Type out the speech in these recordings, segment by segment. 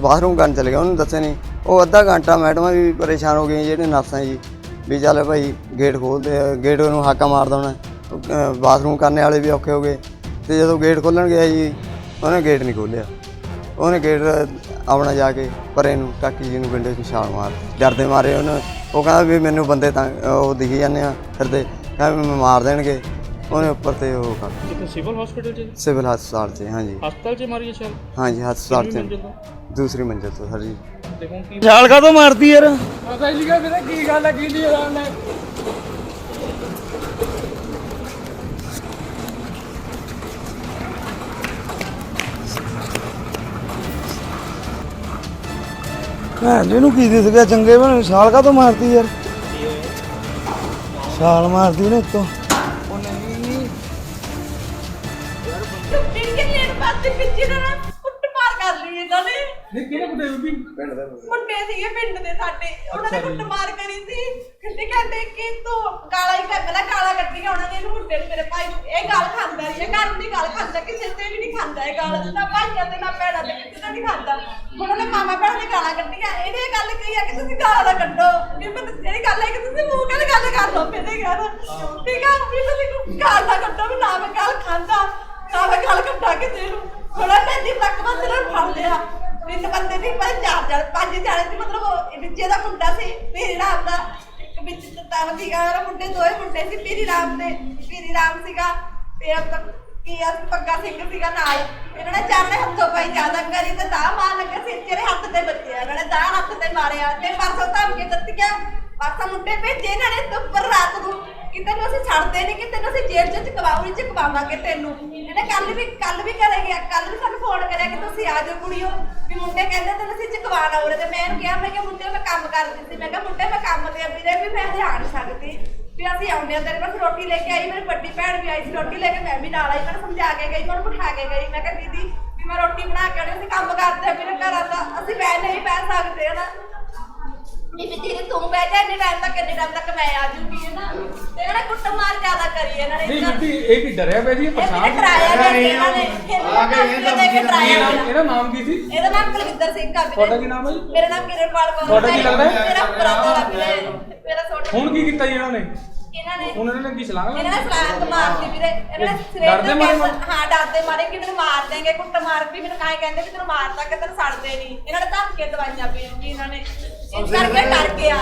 Bathroom ਕਰਨ ਚਲੇ ਗਿਆ ਉਹਨੂੰ ਦੱਸਿਆ ਨਹੀਂ ਉਹ ਅੱਧਾ ਘੰਟਾ ਮੈਡਮਾਂ ਵੀ ਪਰੇਸ਼ਾਨ ਹੋ ਗਈਆਂ ਜਿਹੜੇ ਨਰਸਾਂ ਜੀ। ਵੀ ਚੱਲ ਭਾਈ, ਗੇਟ ਖੋਲਦੇ ਗੇਟ ਨੂੰ ਹਾਕਾ ਮਾਰ ਦੇਣਾ। ਬਾਥਰੂਮ ਕਰਨੇ ਵਾਲੇ ਵੀ ਔਖੇ ਹੋ ਗਏ। ਤੇ ਜਦੋਂ ਗੇਟ ਖੋਲਣ ਗਿਆ ਜੀ, ਉਹਨੇ ਗੇਟ ਨਹੀਂ ਖੋਲਿਆ। ਉਹਨੇ ਗੇਟ ਆਪਣਾ ਜਾ ਕੇ ਪਰੇ ਨੂੰ ਕਾਕੀ ਜੀ ਨੂੰ ਵਿੰਡੇ 'ਚ ਛਾਲ ਮਾਰ ਡਰਦੇ ਮਾਰੇ ਉਹਨੇ। ਉਹ ਕਹਿੰਦਾ ਵੀ ਮੈਨੂੰ ਬੰਦੇ ਤਾਂ, ਉਹ ਦਿਖੀ ਜਾਂਦੇ ਆ, ਫਿਰਦੇ। ਕਹਿੰਦਾ ਵੀ ਮੈਨੂੰ ਮਾਰ ਦੇਣਗੇ। ਉਹਨੇ ਉੱਪਰ ਤੇ ਉਹ ਕਰ ਕਿਤੇ ਸਿਵਲ ਹਸਪੀਟਲ ਚ ਸਿਵਲ ਹਸਪਤਾਲ 'ਚ ਹਾਂਜੀ। ਹਸਪਤਾਲ ਚ ਮਾਰੀ ਛਾਲ ਹਾਂਜੀ ਹਸਪਤਾਲ 'ਚ। ਤੋਂ? ਦੂਸਰੀ ਮੰਜ਼ਿਲ ਤੋਂ ਸਰ ਜੀ। ਤੇ ਹੁਣ ਕੀ ਛਾਲ ਕਾ ਮਾਰਦੀ ਯਾਰ? ਪਤਾ ਹੀ ਨਹੀਂ ਵੀਰੇ ਕੀ ਗੱਲ ਹੈ ਕੀ ਨਹੀਂ ਆਰਾਮ ਨੇ ਭੈਣ ਜੀ ਨੂੰ ਕੀ ਦਿਸ ਗਿਆ? ਚੰਗੇ ਬਣ ਛਾਲ ਕਾ ਮਾਰਦੀ ਯਾਰ? ਛਾਲ ਮਾਰਦੀ ਨੇ ਉੱਤੋਂ ਪਾਸੇ ਪਿੱਛੇ ਨਾ ਕੁੱਟ ਮਾਰ ਕਰ ਲਈ ਇਹਨਾਂ ਨੇ। ਨਹੀਂ ਕਿਹਨੇ ਕੁੱਟੇ ਬੀਬੀ? ਮੁੰਡੇ। ਸੀਗੇ ਪਿੰਡ ਦੇ ਸਾਡੇ। ਉਹਨਾਂ ਨੇ ਕੁੱਟ ਮਾਰ ਕਰੀ ਸੀ। ਕਿੰਨੇ ਕਹਿੰਦੇ ਕਿ ਤੂੰ ਗਾਲਾਂ ਹੀ ਕਰ ਪਹਿਲਾਂ ਗਾਲਾਂ ਕੱਢੀਆਂ ਉਹਨਾਂ ਨੇ ਇਹਨੂੰ ਮੁੰਡੇ ਨੂੰ ਮੇਰੇ ਭਾਈ ਨੂੰ। ਇਹ ਗਾਲ ਖਾਂਦਾ ਰਹੀ ਇਹ ਘਰ ਦੀ ਗਾਲ ਖਾਂਦਾ ਕਿਸੇ ਤੇ ਵੀ ਨਹੀਂ ਖਾਂਦਾ ਇਹ ਗਾਲ। ਨਾ ਭਾਈਆਂ ਤੇ ਨਾ ਭੈਣਾਂ ਤੇ ਕਿਸੇ ਤੇ ਨਹੀਂ ਖਾਂਦਾ। ਹੁਣ ਉਹਨੇ ਮਾਮਾ ਭੈਣਾਂ ਦੀ ਗਾਲਾਂ ਕੱਢੀਆਂ। ਇਹਨੇ ਇਹ ਗੱਲ ਕਹੀ ਆ ਕਿ ਤੁਸੀਂ ਗਾਲਾਂ ਨਾ ਕੱਢੋ। ਵੀ ਮੈਂ ਜਿਹੜੀ ਗੱਲ ਹੈ ਕਿ ਤੁਸੀਂ ਮੂੰਹ ਨਾਲ ਗੱਲ ਕਰ ਲਓ? ਫਿਰ ਗੱਲ ਠੀਕ ਆ ਵੀ ਤੁਸੀਂ ਗਾਲ ਨਾ ਕੱਢੋ ਵੀ ਨਾ ਮੈਂ ਗਾਲ ਖਾਂਦਾ ਨਾ ਮੈਂ ਗਾਲ ਕੱਢਾ ਕਿਸੇ ਨੂੰ। ਹੁਣ ਉਹਨੇ ਤੱਕ ਬੰਦੇ ਨੂੰ ਫੜ ਲਿਆ। ਤਿੰਨ ਬੰਦੇ ਦੀ ਪਰ ਚਾਰ ਚਾਰ, ਪੰਜ ਜਾਣੇ ਸੀ ਮਤਲਬ ਵਿੱਚੇ ਦਾ ਮੁੰਡਾ ਸੀ, ਪੀਰੀ ਰਾਮ ਦਾ। ਇੱਕ ਵਿੱਚ ਤਾਵ ਸੀਗਾ, ਉਹਦਾ ਮੁੰਡੇ ਦੋਏ ਮੁੰਡੇ ਸੀ ਪੀਰੀ ਰਾਮ ਦੇ। ਪੀਰੀ ਰਾਮ ਸੀਗਾ ਤੇ ਅਬ ਕੀ ਆ, ਪੱਗਾ ਸਿੰਘ ਸੀਗਾ ਨਾਲ ਇਹਨਾਂ ਨੇ ਚਾਰੇ ਹੱਥੋਂ ਪਾਈ ਜ਼ਿਆਦਾ ਕਰੀ ਤੇ ਤਾਂ ਮਾਰ ਲੱਗਾ ਸੀ ਤੇਰੇ ਹੱਥ ਤੇ ਬੱਚਿਆ, ਇਹਨਾਂ ਨੇ ਤਾਂ ਹੱਥ ਤੇ ਮਾਰਿਆ। ਤੇ ਪਰਸੋਂ ਧਮਕੀ ਦਿੱਤੀਆਂ। ਪਰਸੋਂ ਮੁੰਡੇ ਭੇਜੇ ਇਹਨਾਂ ਨੇ ਤੇ ਰਾਤ ਨੂੰ। ਕਿ ਤੈਨੂੰ ਅਸੀਂ ਛੱਡਦੇ ਨਹੀਂ ਕਿ ਤੈਨੂੰ ਅਸੀਂ ਜੇਲ੍ਹ ਚ ਚਕਵਾਉਣੀ, ਚਕਵਾਵਾਂਗੇ ਤੈਨੂੰ। ਇਹਨੇ ਕੱਲ ਵੀ ਕੱਲ ਵੀ ਕਰੇ ਗਿਆ ਕੱਲ ਵੀ ਸਾਨੂੰ ਫੋਨ ਕਰਿਆ ਕਿ ਤੁਸੀਂ ਆ ਜਾਓ ਕੁੜੀਓ। ਵੀ ਮੁੰਡੇ ਕਹਿੰਦੇ ਤੈਨੂੰ ਅਸੀਂ ਚਕਵਾਣਾ ਉਰੇ ਤੇ ਮੈਂ ਇਹਨੂੰ ਕਿਹਾ, ਮੈਂ ਕਿ ਮੁੰਡੇ, ਮੈਂ ਕੰਮ ਕਰਦੀ ਸੀ। ਮੈਂ ਕਿਹਾ, ਮੁੰਡੇ, ਮੈਂ ਕੰਮ ਤੇ ਆ ਵੀਰੇ ਵੀ ਮੈਂ ਹਜੇ ਸਕਦੀ। ਵੀ ਅਸੀਂ ਆਉਂਦੇ ਆ ਤੇਰੇ ਕੋਲ ਰੋਟੀ ਲੈ ਕੇ ਆਈ, ਮੇਰੀ ਵੱਡੀ ਭੈਣ ਵੀ ਆਈ ਸੀ ਰੋਟੀ ਲੈ ਕੇ, ਮੈਂ ਵੀ ਨਾਲ ਆਈ, ਮੈਂ ਸਮਝਾ ਕੇ ਗਈ ਉਹਨੂੰ ਬਿਠਾ ਕੇ ਗਈ। ਮੈਂ ਕਿਹਾ, ਦੀਦੀ, ਵੀ ਮੈਂ ਰੋਟੀ ਬਣਾ ਕੇ ਆਉਣੀ, ਅਸੀਂ ਕੰਮ ਕਰਦੇ ਆ ਮੇਰੇ ਘਰਾਂ ਦਾ, ਅਸੀਂ ਬਹਿ ਨਹੀਂ ਪੈ ਸਕਦੇ, ਹਨਾ? ਵੀ ਦੀਦੀ ਤੂੰ ਬਹਿ ਜਾ ਇੰਨੇ ਟਾਈਮ ਤੱਕ ਇੰਨੇ ਟਾਈਮ ਤੱਕ ਮੈਂ ਆ ਜੂਗੀ ਹੈ ਨਾ? ਤੇ ਇਹਨਾਂ ਨੇ ਕੁੱਟ ਮਾਰ ਜ਼ਿਆਦਾ ਕਰੀ ਇਹਨਾਂ ਨੇ ਨਹੀਂ ਬੀਬੀ ਇਹ ਕੀ ਡਰਿਆ ਪਿਆ ਜੀ ਇਹ ਇਹ ਪਛਾਣ ਡਰਾਇਆ ਗਿਆ ਸੀ ਇਹਨਾਂ ਨੇ ਆ ਗਏ ਇਹ ਦੇ ਕੇ ਡਰਾਇਆ ਗਿਆ ਇਹਦਾ ਨਾਮ ਕੀ ਸੀ? ਇਹਦਾ ਨਾਮ ਕੁਲਵਿੰਦਰ ਸਿੰਘ ਕਾ ਤੁਹਾਡਾ ਕੀ ਨਾਮ ਹੈ ਜੀ? ਮੇਰਾ ਨਾਮ ਕਿਰਨਪਾਲ ਕੌਰ ਤੁਹਾਡਾ ਕੀ ਲੱਗਦਾ? ਹੈ? ਮੇਰਾ ਬ੍ਰਦਰ ਵੀਰੇ ਮੇਰਾ ਛੋਟਾ ਹੁਣ ਕੀ ਕੀਤਾ ਜੀ ਇਹਨਾਂ ਨੇ? ਇਹਨਾਂ ਨੇ ਹੁਣ ਇਹਨਾਂ ਨੇ ਕੀ ਸਲਾਹ ਇਹਨਾਂ ਨੇ ਸਲਾਹ ਮਾਰਦੀ ਵੀਰੇ। ਇਹਨਾਂ ਨੇ ਸਵੇਰ ਡਰਦੇ ਮਾਰੇ ਕਹਿੰਦੇ- ਹਾਂ ਡਰਦੇ ਮਾਰੇ ਕਿ ਮੈਨੂੰ ਮਾਰ ਦੇਂਗੇ ਕੁੱਟ ਮਾਰ ਵੀ ਮੈਨੂੰ ਕਾहे ਕਹਿੰਦੇ ਵੀ ਤੈਨੂੰ ਮਾਰ ਤੱਕ ਤੈਨੂੰ ਛੱਡਦੇ ਨਹੀਂ। ਇਹਨਾਂ ਨੇ ਧਮਕੀਆਂ ਦਵਾਈਆਂ ਪਈਆਂ ਜੀ ਇਹਨਾਂ ਨੇ। ਇਸ ਕਰਕੇ ਡਰ ਗਿਆ।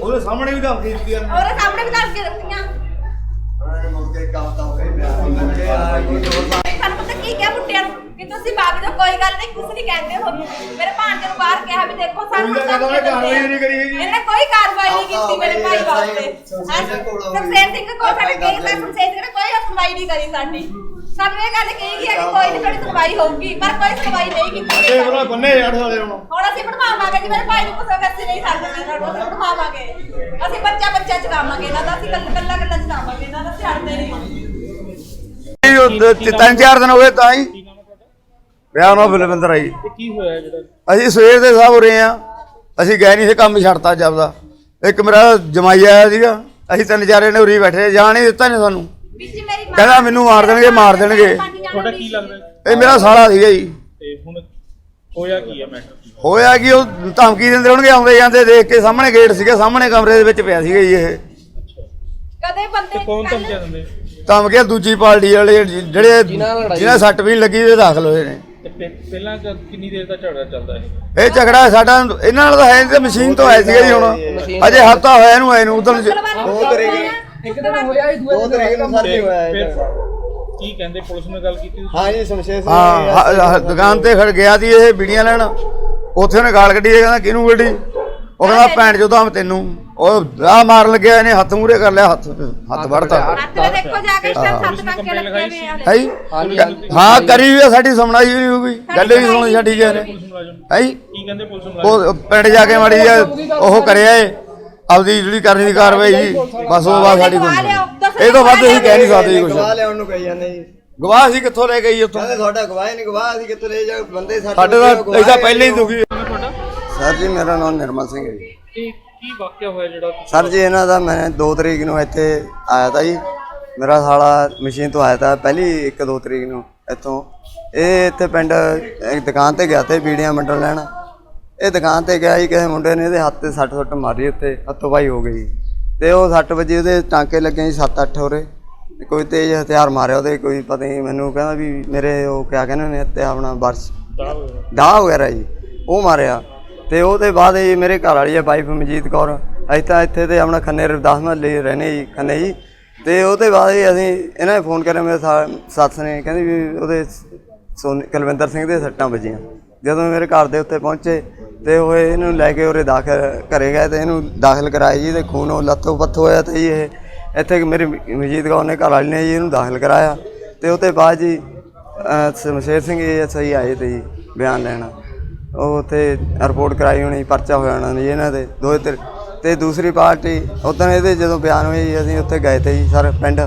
ਉਹਦੇ ਸਾਹਮਣੇ ਵੀ ਧਮਕੀ ਦਿੱਤੀ ਆ। ਔਰ ਸਾਹਮਣੇ ਵੀ ਧਮਕੀਆਂ ਦਿੱਤੀਆਂ। ਸਾਨੂੰ ਪਤਾ ਕੀ ਕਿਹਾ ਮੁੰਡਿਆਂ ਨੂੰ? ਕਿ ਤੁਸੀਂ ਬਾਗ ਕੋਈ ਗੱਲ ਨਹੀਂ ਕੁਝ ਨਹੀਂ ਕਹਿੰਦੇ ਤੁਹਾਨੂੰ ਮੇਰੇ ਭਾਂਜੇ ਨੂੰ ਬਾਹਰ ਕਿਹਾ ਵੀ ਦੇਖੋ ਸਾਨੂੰ ਕੋਈ ਕਾਰਵਾਈ ਨਹੀਂ ਕਰੀ ਹੈਗੀ। ਇਹਨੇ ਕੋਈ ਕਾਰਵਾਈ ਨਹੀਂ ਕੀਤੀ ਮੇਰੇ ਭਾਈ ਵਾਸਤੇ। ਸਰਸੇਰ ਸਿੰਘ ਕੋਲ ਸਾਡੇ ਸਿੰਘ ਨੇ ਕੋਈ ਸੁਣਵਾਈ ਨਹੀਂ ਕਰੀ ਸਾਡੀ। ਸਾਨੂੰ ਇਹ ਗੱਲ ਕਹੀ ਗਈ ਹੈ ਕਿ ਕੋਈ ਨਹੀਂ ਤੁਹਾਡੀ ਸੁਣਵਾਈ ਹੋਊਗੀ ਪਰ ਕੋਈ ਸੁਣਵਾਈ ਨਹੀਂ ਕੀਤੀ। ਤੇ ਬਰਾ ਬੰਨੇ ਯਾਰ ਹੁਣ। ਹੁਣ ਅਸੀਂ ਬਣਵਾਵਾਂਗੇ ਜੀ ਮੇਰੇ ਭਾਈ ਨੂੰ ਕੁਛ ਅਸੀਂ ਨਹੀਂ ਛੱਡਦੇ ਸਾਨੂੰ ਅਸੀਂ ਬਣਵਾਵਾਂਗੇ ਅਸੀਂ ਬੱਚਾ ਬੱਚਾ ਚਲਾਵਾਂਗੇ ਇਹਨਾਂ ਦਾ ਅਸੀਂ ਕੱਲਾ ਕੱਲਾ ਕੱਲਾ ਚਲਾਵਾਂਗੇ ਇਹਨਾਂ ਦਾ ਛੱਡਦੇ ਨਹੀਂ। ਤਿੰਨ ਚਾਰ ਦਿਨ ਹੋ ਗਏ ਤਾਂ ਹੀ। ਵਿਆਹ ਨੂੰ ਬਲਵਿੰਦਰ ਆਈ। ਤੇ ਕੀ ਹੋਇਆ ਜਿਹੜਾ? ਅਸੀਂ ਸਵੇਰ ਦੇ ਸਾਹਿਬ ਹੋ ਰਹੇ ਆ। ਅਸੀਂ ਗਏ ਨਹੀਂ ਸੀ ਕੰਮ ਛੱਡਤਾ ਜਬਦਾ ਇੱਕ ਮੇਰਾ ਜਮਾਈ ਆਇਆ ਸੀਗਾ। ਅਸੀਂ ਤਿੰਨ ਚਾਰੇ ਨੇ ਉਰੀ ਬੈਠੇ ਜਾਣ ਹੀ ਦਿੱਤਾ ਨਹੀਂ ਸਾਨੂੰ। ਕਹਿੰਦਾ ਮੈਨੂੰ ਮਾਰ ਦੇਣਗੇ ਮਾਰ ਦੇਣਗੇ। ਤੁਹਾਡਾ ਕੀ ਲੱਗਦਾ ਹੈ? ਇਹ ਮੇਰਾ ਸਾਲਾ ਸੀਗਾ ਜੀ। ਤੇ ਹੁਣ ਹੋਇਆ ਕੀ ਹੈ ਮੈਟਰ ਹੋਇਆ ਕਿ ਉਹ ਧਮਕੀ ਦਿੰਦੇ ਹੋਣਗੇ ਆਉਂਦੇ ਜਾਂਦੇ ਦੇਖ ਕੇ ਸਾਹਮਣੇ ਗੇਟ ਸੀਗਾ ਸਾਹਮਣੇ ਕਮਰੇ ਦੇ ਵਿੱਚ ਪਿਆ ਸੀਗਾ ਜੀ ਇਹ। ਕਦੇ ਬੰਦੇ ਤੇ ਕੌਣ ਕੱਲ੍ਹ- ਧਮਕੀਆਂ ਦਿੰਦੇ? ਧਮਕੀਆਂ ਦੂਜੀ ਪਾਰਟੀ ਵਾਲੇ ਜਿਹੜੇ ਜਿਹਨਾਂ ਸੱਟ ਵੀ ਲੱਗੀ ਉਹ ਦਾਖਲ ਹੋਏ ਨੇ। ਤੇ ਪਹਿ- ਪਹਿਲਾਂ ਕ- ਕਿੰਨੀ ਦੇਰ ਦਾ ਝਗੜਾ ਚੱਲਦਾ ਹੈ ਇਹ ਝਗੜਾ ਸਾਡਾ ਇਹਨਾਂ ਨਾਲ ਤਾਂ ਹੈ ਨਹੀਂ ਤੇ ਮਸ਼ੀਨ ਤੋਂ ਆਇਆ ਸੀਗਾ ਜੀ ਹੁਣ। ਅਜੇ ਹਫਤਾ ਹੋਇਆ ਇਹਨੂੰ ਆਏ ਨੂੰ ਉਦੋਂ ਦੋ ਤਰੀਕ ਇੱਕ ਦਿਨ ਹੋਇਆ ਹੀ ਦੂਏ ਤਰੀਕ ਨੂੰ ਸਰ ਜੀ ਹੋਇਆ ਇਹ ਕੀ ਕਹਿੰਦੇ ਪੁਲਿਸ ਨੇ ਗੱਲ ਕੀਤੀ? ਹਾਂ ਜੀ ਸ਼ਮਸ਼ੇਰ ਸਿੰਘ ਹਾਂ ਹ- ਹ- ਦੁਕਾਨ ਤੇ ਖੜ ਗਿਆ ਸੀ ਇਹ ਬੀੜੀਆਂ ਲੈਣ। ਉੱਥੇ ਉਹਨੇ ਗਾਲ ਕੱਢੀ ਇਹ ਕਹਿੰਦਾ ਕਿਹਨੂੰ ਕੱਢੀ ਉਹ ਕਹਿੰਦਾ ਭੈਣ ਚੋਦਾ ਮੈਂ ਤੈਨੂੰ। ਉਹ ਆ ਮਾਰਨ ਲੱਗਿਆ ਇਹਨੇ ਹੱਥ ਮੂਰੇ ਕਰ ਲਿਆ ਹੱਥ ਹੱਥ ਵੜਤਾ। ਹੱਥ ਤੇ ਦੇਖੋ ਜਾ ਕੇ ਸੱਤ ਪੁਲਿਸ ਨੇ ਟੰਕੇ ਕੰਪਲੇਂਟ ਲੱਗੇ ਲਗਾਈ ਹੋਏ ਸੀ? ਆ ਹੈ ਹਾਂ ਕਰੀ ਵੀ ਆ, ਸਾਡੀ ਸੁਣਾਈ ਵੀ ਹੋਈ ਗੱਲ ਵੀ ਸੁਣੀ ਸਾਡੀ ਗਏ ਨੇ ਮੁਲਾਜ਼ਮ ਕੀ ਕਹਿੰਦੇ ਪੁਲਿਸ ਮੁਲਾਜ਼ਮ ਉਹ ਪਿੰਡ ਜਾ ਕੇ ਮਾੜੀ ਜਿਹਾ ਉਹ ਕਰਿਆ ਏ। ਆਪਦੀ ਜਿਹੜੀ ਕਰਨੀ ਦੀ ਕਾਰਵਾਈ ਸੀ ਬਸ ਉਹ ਬਾਅਦ ਸਾਡੀ ਕੋਈ ਨਹੀਂ। ਇਹ ਤੋਂ ਵੱਧ ਅਸੀਂ ਕਹਿ ਨਹੀਂ ਸਕਦੇ ਜੀ ਕੁਝ ਗਵਾਹ ਲਿਆਉਣ ਨੂੰ ਕਹੀ ਜਾਂਦੇ ਜੀ। ਗਵਾਹ ਸੀ ਕਿੱਥੋਂ ਲੈ ਗਈ ਉੱਥੋਂ? ਕਹਿੰਦੇ ਤੁਹਾਡਾ ਗਵਾਹ ਹੀ ਨਹੀਂ ਗਵਾਹ ਅਸੀਂ ਕਿੱਥੋਂ ਲੈ ਜਾ ਬੰਦੇ ਸਾਡੇ ਸਾਡੇ ਦਾ ਐਸਾ ਪਹਿਲਾਂ ਹੀ ਦੁਖੀ ਤੁਹਾਡਾ? ਸਰ ਜੀ ਮੇਰਾ ਨਾਮ ਨਿਰਮਲ ਸਿੰਘ ਹੈ ਜੀ। ਤੇ ਕੀ ਵਾਕਿਆ ਹੋਇਆ ਜਿਹੜਾ ਤੁਸੀਂ- ਸਰ ਜੀ ਇਹਨਾਂ ਦਾ ਮੈਂ 2 ਤਰੀਕ ਨੂੰ ਇੱਥੇ ਆਇਆ ਤਾ ਜੀ। ਮੇਰਾ ਸਾਲਾ ਮਸ਼ੀਨ ਤੋਂ ਆਇਆ ਤਾ ਪਹਿਲੀ 1 2 ਤਰੀਕ ਨੂੰ ਇੱਥੋਂ। ਇਹ ਇੱਥੇ ਪਿੰਡ ਇੱਕ ਦੁਕਾਨ ਤੇ ਗਿਆ ਤੇ ਬੀੜੀਆਂ ਮੰਡਲ ਲੈਣ। ਇਹ ਦੁਕਾਨ ਤੇ ਗਿਆ ਜੀ ਕਿਸੇ ਮੁੰਡੇ ਨੇ ਇਹਦੇ ਹੱਥ ਤੇ ਸੱਟ ਸੁੱਟ ਮਾਰੀ ਉੱਤੇ ਹੱਥੋਂ ਪਾਈ ਹੋ ਗਈ। ਤੇ ਉਹ 60 ਵਜੇ ਉਹਦੇ ਟਾਂਕੇ ਲੱਗੇ ਜੀ 7-8 ਹੋਰੇ। ਕੋਈ ਤੇਜ਼ ਹਥਿਆਰ ਮਾਰਿਆ ਉਹਦੇ ਕੋਈ ਪਤਾ ਨਹੀਂ ਮੈਨੂੰ ਕਹਿੰਦਾ ਵੀ ਮੇਰੇ ਉਹ ਕਿਆ ਕਹਿੰਦੇ ਨੇ ਤੇ ਆਪਣਾ ਬਰਸ। ਦਾਹ ਵਗੈਰਾ। ਜੀ ਉਹ ਮਾਰਿਆ। ਤੇ ਉਹਦੇ ਬਾਅਦ ਜੀ ਮੇਰੇ ਘਰ ਵਾਲੀ ਹੈ ਵਾਈਫ ਮਜੀਤ ਕੌਰ। ਅਸੀਂ ਤਾਂ ਇੱਥੇ ਤੇ ਆਪਣਾ ਖੰਨੇ ਰਵਿਦਾਸ ਮਹੱਲੇ ਰਹਿੰਦੇ ਜੀ ਖੰਨੇ ਜੀ। ਤੇ ਉਹਦੇ ਬਾਅਦ ਜੀ ਅਸੀਂ ਇਹਨਾਂ ਨੇ ਫੋਨ ਕਰਿਆ ਮੇਰੇ ਸਾ- ਸੱਸ ਨੇ ਕਹਿੰਦੀ ਵੀ ਉਹਦੇ ਸੋਨ ਕੁਲਵਿੰਦਰ ਸਿੰਘ ਦੇ ਸੱਟਾਂ ਵੱਜੀਆਂ। ਜਦੋਂ ਮੇਰੇ ਘਰ ਦੇ ਉੱਤੇ ਪਹੁੰਚੇ ਤੇ ਉਹ ਇਹਨੂੰ ਲੈ ਕੇ ਉਰੇ ਦਾਖਲ ਘਰੇ ਗਏ ਤੇ ਇਹਨੂੰ ਦਾਖਲ ਕਰਾਇਆ ਜੀ ਤੇ ਖੂਨ ਉਹ ਲੱਤੋਂ ਪੱਥ ਹੋਇਆ ਤੇ ਜੀ ਇਹ ਇੱਥੇ ਮੇਰੀ ਮਜੀਦ ਕੌਰ ਨੇ ਘਰ ਵਾਲੀ ਨੇ ਜੀ ਇਹਨੂੰ ਦਾਖਲ ਕਰਾਇਆ ਤੇ ਉਹਦੇ ਬਾਅਦ ਜੀ ਸ਼ਮਸ਼ੇਰ ਸਿੰਘ ਜੀ ਸਹੀ ਆਏ ਤੇ ਜੀ ਬਿਆਨ ਲੈਣਾ। ਉਹ ਉੱਥੇ ਰਿਪੋਰਟ ਕਰਾਈ ਹੋਣੀ, ਪਰਚਾ ਹੋਇਆ ਹੋਣਾ ਜੀ ਇਹਨਾਂ ਦੇ, ਦੋ ਤੇ ਤੇ ਦੂਸਰੀ ਪਾਰਟੀ ਉਦੋਂ ਇਹਦੇ ਜਦੋਂ ਬਿਆਨ ਹੋਏ ਜੀ ਅਸੀਂ ਉੱਥੇ ਗਏ ਤੇ ਜੀ ਸਰ ਪਿੰਡ,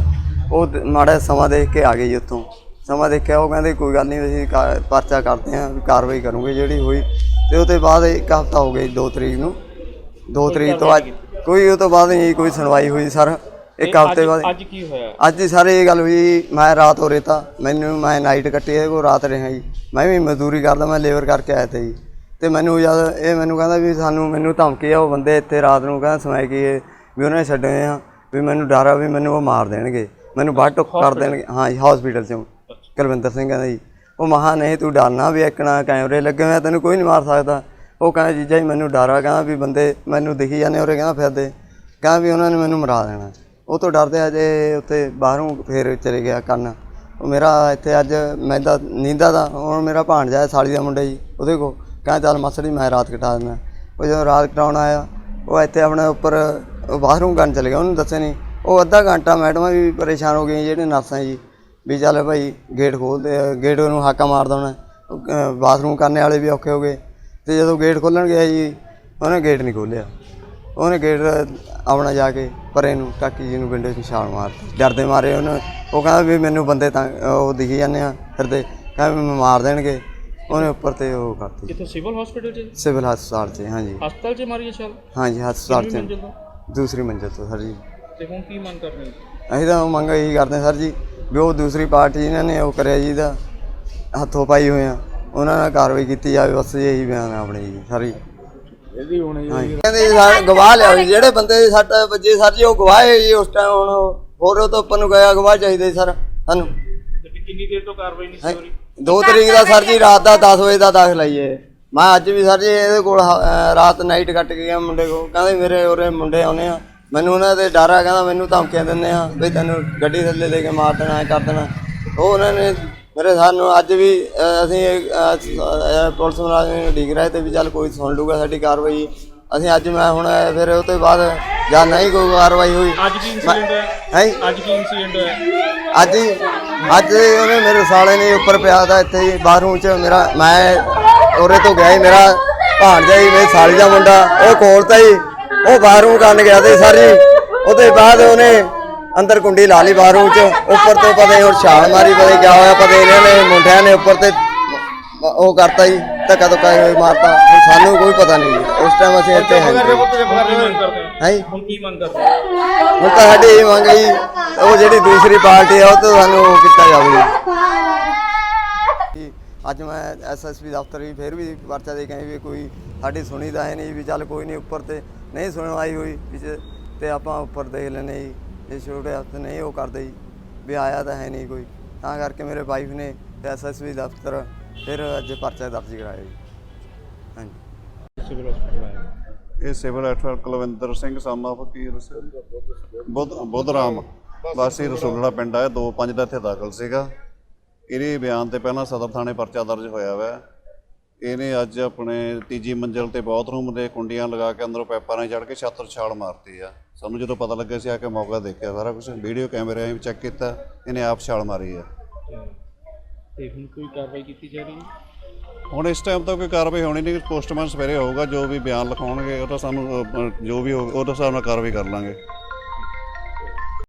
ਉਹ ਮਾੜਾ ਸਮਾਂ ਦੇਖ ਕੇ ਆ ਗਏ ਜੀ ਉੱਥੋਂ। ਸਮਾਂ ਦੇਖਿਆ ਉਹ ਕਹਿੰਦੇ ਕੋਈ ਗੱਲ ਨਹੀਂ ਅਸੀਂ ਕਾ- ਪਰਚਾ ਕਰਦੇ ਹਾਂ ਕਾਰਵਾਈ ਕਰੂਗੇ ਜਿਹੜੀ ਹੋਈ। ਤੇ ਉਹਦੇ ਬਾਅਦ ਇੱਕ ਹਫਤਾ ਹੋ ਗਿਆ ਜੀ 2 ਤਰੀਕ ਨੂੰ। 2 ਤਰੀਕ ਤੋਂ ਅੱਜ ਕੋਈ ਉਹ ਤੋਂ ਬਾਅਦ ਨਹੀਂ ਕੋਈ ਸੁਣਵਾਈ ਹੋਈ ਸਰ। ਇੱਕ ਹਫ਼ਤੇ ਬਾਅਦ ਅੱਜ ਕੀ ਹੋਇਆ? ਅੱਜ ਹੀ ਸਾਰੇ ਇਹ ਗੱਲ ਹੋਈ ਮੈਂ ਰਾਤ ਹੋ ਰੇਤਾ ਮੈਨੂੰ ਮੈਂ ਨਾਈਟ ਕੱਟੀ ਹੈ ਕੋ ਰਾਤ ਰਿਹਾ ਜੀ। ਮੈਂ ਵੀ ਮਜ਼ਦੂਰੀ ਕਰਦਾ ਮੈਂ ਲੇਬਰ ਕਰਕੇ ਆਇਆ ਤੇ ਜੀ। ਤੇ ਮੈਨੂੰ ਜਦ ਇਹ ਮੈਨੂੰ ਕਹਿੰਦਾ ਵੀ ਸਾਨੂੰ ਮੈਨੂੰ ਧਮਕੀ ਆ ਉਹ ਬੰਦੇ ਇੱਥੇ ਰਾਤ ਨੂੰ ਕਹਿੰਦਾ ਸੁਣਾਈ ਕੀ ਇਹ ਵੀ ਉਹਨੇ ਛੱਡੇ ਆ ਵੀ ਮੈਨੂੰ ਡਰ ਆ ਵੀ ਮੈਨੂੰ ਉਹ ਮਾਰ ਦੇਣਗੇ। ਮੈਨੂੰ ਬਾਹਰ ਟੁੱਕ ਕਰ ਦੇਣਗੇ। ਹਾਂ ਜੀ ਹਸਪੀਟਲ ਚੋਂ। ਕੁਲਵਿੰਦਰ ਸਿੰਘ ਕਹਿੰਦਾ ਜੀ, ਉਹ ਮਹਾ ਨਹੀਂ, ਤੂੰ ਡਰਨਾ ਵੀ ਇੱਕਣਾ ਕੈਮਰੇ ਲੱਗੇ ਹੋਏ ਆ, ਤੈਨੂੰ ਕੋਈ ਨਹੀਂ ਮਾਰ ਸਕਦਾ। ਉਹ ਕਹਿੰਦਾ ਜੀਜਾ ਜੀ ਮੈਨੂੰ ਡਰ ਆ, ਕਹਿੰਦਾ ਵੀ ਬੰਦੇ ਮੈਨੂੰ ਦਿਖੀ ਜਾਂਦੇ ਉਰੇ, ਕਹਿੰਦਾ ਫਿਰਦੇ। ਕਹਿੰਦਾ ਵੀ ਉਹਨਾਂ ਨੇ ਮੈਨੂੰ ਮਰਾ ਦੇਣਾ। ਉਹ ਤੋਂ ਡਰਦੇ ਅਜੇ ਉੱਥੇ ਬਾਹਰੋਂ ਫੇਰ ਚਲੇ ਗਿਆ ਕੰਨ। ਉਹ ਮੇਰਾ ਇੱਥੇ ਅੱਜ ਮੈਂ ਤਾਂ ਨੀਂਦਾ ਦਾ, ਹੁਣ ਮੇਰਾ ਭਾਣਜਾ ਹੈ, ਸਾਲੀ ਦਾ ਮੁੰਡਾ ਜੀ, ਉਹਦੇ ਕੋ ਕਹਿੰਦਾ ਚੱਲ ਮਸੜੀ ਮੈਂ ਰਾਤ ਕਟਾ ਦਿੰਦਾ। ਉਹ ਜਦੋਂ ਰਾਤ ਕਟਾਉਣ ਆਇਆ, ਉਹ ਇੱਥੇ ਆਪਣੇ ਉੱਪਰ, ਉਹ ਬਾਹਰੋਂ ਕਰਨ ਚਲੇ ਗਿਆ, ਉਹਨੂੰ ਦੱਸਿਆ ਨਹੀਂ। ਉਹ ਅੱਧਾ ਘੰਟਾ ਮੈਡਮਾਂ ਵੀ ਪਰੇਸ਼ਾਨ ਹੋ ਗਈਆਂ, ਜਿਹੜੇ ਨਰਸਾਂ ਜੀ। ਵੀ ਚੱਲ ਭਾਈ ਗੇਟ ਖੋਲਦੇ ਗੇਟ ਨੂੰ ਹਾਕਾ ਮਾਰ ਦੇਣਾ। ਉਹ, ਅਹ, ਬਾਥਰੂਮ ਕਰਨੇ ਵਾਲੇ ਵੀ ਔਖੇ ਹੋ ਗਏ। ਤੇ ਜਦੋਂ ਗੇਟ ਖੋਲਣ ਗਿਆ ਜੀ ਉਹਨੇ ਗੇਟ ਨਹੀਂ ਖੋਲਿਆ। ਉਹਨੇ ਗੇਟ ਆਪਣਾ ਜਾ ਕੇ ਪਰੇ ਨੂੰ ਕਾਕੀ ਜੀ ਨੂੰ ਵਿੰਡੋ 'ਚ ਛਾਲ ਮਾਰਤੀ। ਡਰਦੇ ਮਾਰੇ ਉਹਨੇ। ਉਹ ਕਹਿੰਦਾ ਵੀ ਮੈਨੂੰ ਬੰਦੇ ਤਾਂ ਉਹ ਦਿਖੀ ਜਾਂਦੇ ਆ ਫਿਰਦੇ। ਕਹਿੰਦਾ ਮੈਨੂੰ ਮਾਰ ਦੇਣਗੇ। ਉਹਨੇ ਉੱਪਰ ਤੇ ਉਹ ਕਰਤੀ। ਕਿੱਥੇ? ਸਿਵਲ ਹਸਪੀਟਲ 'ਚ? ਸਿਵਲ ਹਸਪਤਾਲ 'ਚ ਹਾਂਜੀ। ਹਸਪਤਾਲ 'ਚ ਮਾਰੀ ਹੈ ਛਾਲ? ਹਾਂਜੀ ਹਸਪਤਾਲ 'ਚ। ਦੂਸਰੀ ਮੰਜ਼ਿਲ ਤੋਂ ਸਰ ਜੀ। ਤੇ ਹੁਣ ਕੀ ਮੰਗ ਕਰਨੀ ਅਸੀਂ ਤਾਂ ਮੰਗ ਇਹੀ ਕਰਦੇ ਹਾਂ ਸਰ ਜੀ ਵੀ ਉਹ ਦੂਸਰੀ ਪਾਰਟੀ ਜਿਨ੍ਹਾਂ ਨੇ ਉਹ ਕਰਿਆ ਜੀ ਦਾ ਹੱਥੋਂ ਪਾਈ ਹੋਏ ਆ ਉਹਨਾਂ ਨਾਲ ਕਾਰਵਾਈ ਕੀਤੀ ਜਾਵੇ ਬਸ ਇਹੀ ਬਿਆਨ ਹੈ ਆਪਣੇ ਜੀ ਸਾਰੀ ਇਹਦੀ ਹੋਣੀ ਜੀ ਕਹਿੰਦੇ ਜੀ ਸਰ ਗਵਾਹ ਲਿਆਓ ਜੀ ਜਿਹੜੇ ਬੰਦੇ ਦੇ ਸੱਟ ਵੱਜੇ ਸਰ ਜੀ ਉਹ ਗਵਾਹ ਹੈ ਜੀ ਉਸ ਟਾਈਮ ਹੁਣ ਹੋਰ ਉਹ ਤੋਂ ਆਪਾਂ ਨੂੰ ਗਿਆ ਗਵਾਹ ਚਾਹੀਦੇ ਸੀ ਸਰ ਸਾਨੂੰ। ਕਿੰਨੀ ਦੇਰ ਤੋਂ ਕਾਰਵਾਈ ਨਹੀਂ ਸੀ ਹੋ ਰਹੀ? 2 ਤਰੀਕ ਦਾ ਸਰ ਜੀ ਰਾਤ ਦਾ 10 ਵਜੇ ਦਾ ਦਾਖਲ ਆਈਏ ਮੈਂ ਅੱਜ ਵੀ ਸਰ ਜੀ ਇਹਦੇ ਕੋਲ ਹ- ਅਹ ਰਾਤ ਨਾਈਟ ਕੱਟ ਕੇ ਗਿਆ ਮੁੰਡੇ ਕੋਲ। ਕਹਿੰਦੇ ਮੇਰੇ ਉਰੇ ਮੁੰਡੇ ਆਉਨੇ ਆ ਮੈਨੂੰ ਉਹਨਾਂ ਦੇ ਡਰ ਆ ਕਹਿੰਦਾ ਮੈਨੂੰ ਧਮਕੀਆਂ ਦਿੰਦੇ ਆ ਵੀ ਤੈਨੂੰ ਗੱਡੀ ਥੱਲੇ ਲੈ ਕੇ ਮਾਰ ਦੇਣਾ ਐ ਕਰ ਦੇਣਾ। ਉਹ ਉਹਨਾਂ ਨੇ ਮੇਰੇ ਸਾਨੂੰ ਅੱਜ ਵੀ ਅਹ, ਅਸੀਂ ਅਹ, ਪੁਲਿਸ ਮੁਲਾਜ਼ਮ ਨੂੰ ਡਿੱਗ ਰਹੇ ਤੇ ਵੀ ਚੱਲ ਕੋਈ ਸੁਣ ਲੂਗਾ ਸਾਡੀ ਕਾਰਵਾਈ। ਅਸੀਂ ਅੱਜ ਮੈਂ ਹੁਣ ਫਿਰ ਉਹ ਤੋਂ ਬਾਅਦ ਜਾਂ ਨਹੀਂ ਕੋਈ ਕਾਰਵਾਈ ਹੋਈ। ਅੱਜ ਕੀ ਇਨਸੀਡੈਂਟ ਹੋਇਆ? ਹੈ? ਅੱਜ ਕੀ ਇਨਸੀਡੈਂਟ ਹੋਇਆ? ਅੱਜ ਹੀ ਅੱਜ ਉਹਨੇ ਮੇਰੇ ਸਾਲੇ ਨੇ ਉੱਪਰ ਪਿਆ ਦਾ ਇੱਥੇ ਹੀ ਬਾਥਰੂਮ 'ਚ ਮੇਰਾ ਮੈਂ ਉਰੇ ਤੋਂ ਗਿਆ ਹੀ ਮੇਰਾ ਭਾਣਜਾ ਹੀ ਮੇਰੀ ਸਾਲੀ ਦਾ ਮੁੰਡਾ ਉਹ ਕੋਲ ਤਾਂ ਹੀ ਉਹ ਬਾਥਰੂਮ ਕਰਨ ਗਿਆ ਤੇ ਸਾਰੀ ਉਹਦੇ ਬਾਅਦ ਉਹਨੇ ਅੰਦਰ ਕੁੰਡੀ ਲਾ ਲਈ ਬਾਥਰੂਮ 'ਚ ਉੱਪਰ ਤੋਂ ਪਤਾ ਹੁਣ ਛਾਲ ਮਾਰੀ ਪਤਾ ਕਿਆ ਹੋਇਆ ਪਤਾ ਇਹਨਾਂ ਨੇ ਮੁੰਡਿਆਂ ਨੇ ਉੱਪਰ ਤੇ ਉਹ ਕਰਤਾ ਜੀ ਧੱਕਾ ਧੁੱਕਾ ਮਾਰਤਾ ਹੁਣ ਸਾਨੂੰ ਕੋਈ ਪਤਾ ਨਹੀਂ। ਉਸ ਟਾਈਮ ਅਸੀਂ ਇੱਥੇ ਹੈ ਹੋ? ਹੈ ਹੁਣ ਕੀ ਮੰਗ ਕਰਦੇ? ਹੁਣ ਤਾਂ ਸਾਡੀ ਇਹ ਮੰਗ ਹੈ ਜੀ ਉਹ ਜਿਹੜੀ ਦੂਸਰੀ ਪਾਰਟੀ ਆ ਉਹ ਤੋਂ ਸਾਨੂੰ ਕੀਤਾ ਜਾਵੇ ਅੱਜ ਮੈਂ ਐਸਐਸਪੀ ਦਫ਼ਤਰ ਵੀ ਫਿਰ ਵੀ ਪਰਚਾ ਦੇ ਕੇ ਵੀ ਕੋਈ ਸਾਡੀ ਸੁਣੀ ਤਾਂ ਹੈ ਨਹੀਂ ਵੀ ਚੱਲ ਕੋਈ ਨਹੀਂ ਉੱਪਰ ਤੇ ਨਹੀਂ ਸੁਣਵਾਈ ਹੋਈ ਵਿੱਚ ਤੇ ਆਪਾਂ ਉੱਪਰ ਦੇਖ ਲੈਨੇ ਜੀ ਇਹ ਛੋਟੇ ਹੱਥ ਨਹੀਂ ਉਹ ਕਰਦੇ ਜੀ ਵੀ ਆਇਆ ਤਾਂ ਹੈ ਨਹੀਂ ਕੋਈ। ਤਾਂ ਕਰਕੇ ਮੇਰੇ ਵਾਈਫ ਨੇ ਤੇ ਐਸਐਸਪੀ ਦਫ਼ਤਰ ਫਿਰ ਅੱਜ ਪਰਚਾ ਦਰਜ ਕਰਾਇਆ ਜੀ। ਹਾਂਜੀ। ਸਿਵਲ ਇਹ ਸਿਵਲ ਐਡਵੋਕੇਟ ਕੁਲਵਿੰਦਰ ਸਿੰਘ ਸਾਮਾ ਫਕੀਰ ਬੁੱਧ ਬੁੱਧਰਾਮ। ਵਾਸੀ ਰਸੂਲੜਾ ਪਿੰਡ ਆਇਆ 2-5 ਦਾ ਇੱਥੇ ਦਾਖਲ ਸੀਗਾ। ਇਹਦੇ ਬਿਆਨ ਤੇ ਪਹਿਲਾਂ ਸਦਰ ਥਾਣੇ ਪਰਚਾ ਦਰਜ ਹੋਇਆ ਵਾ। ਇਹਨੇ ਅੱਜ ਆਪਣੇ ਤੀਜੀ ਮੰਜ਼ਿਲ ਤੇ ਬਾਥਰੂਮ ਦੇ ਕੁੰਡੀਆਂ ਲਗਾ ਕੇ ਅੰਦਰੋਂ ਪੈਪਾਂ ਨਾਲ ਚੜ ਕੇ ਛੱਤ ਤੋਂ ਛਾਲ ਮਾਰਤੀ ਆ। ਸਾਨੂੰ ਜਦੋਂ ਪਤਾ ਲੱਗਿਆ ਸੀ ਆ ਕੇ ਮੌਕਾ ਦੇਖਿਆ ਸਾਰਾ ਕੁਝ ਵੀਡੀਓ ਕੈਮਰੇ ਵੀ ਚੈੱਕ ਕੀਤਾ ਇਹਨੇ ਆਪ ਛਾਲ ਮਾਰੀ ਆ। ਤੇ ਹੁਣ ਕੋਈ ਕਾਰਵਾਈ ਕੀਤੀ ਜਾ ਰਹੀ ਹੈ? ਹੁਣ ਇਸ ਟਾਈਮ ਤਾਂ ਕੋਈ ਕਾਰਵਾਈ ਹੋਣੀ ਨਹੀਂ ਪੋਸਟਮਾਰਟਮ ਸਵੇਰੇ ਹੋਊਗਾ ਜੋ ਵੀ ਬਿਆਨ ਲਿਖਾਉਣਗੇ ਉਹ ਤਾਂ ਸਾਨੂੰ ਅ, ਅ, ਜੋ ਵੀ ਹੋਊ ਉਹਦੇ ਹਿਸਾਬ ਨਾਲ ਕਾਰਵਾਈ ਕਰ ਲਾਂਗੇ।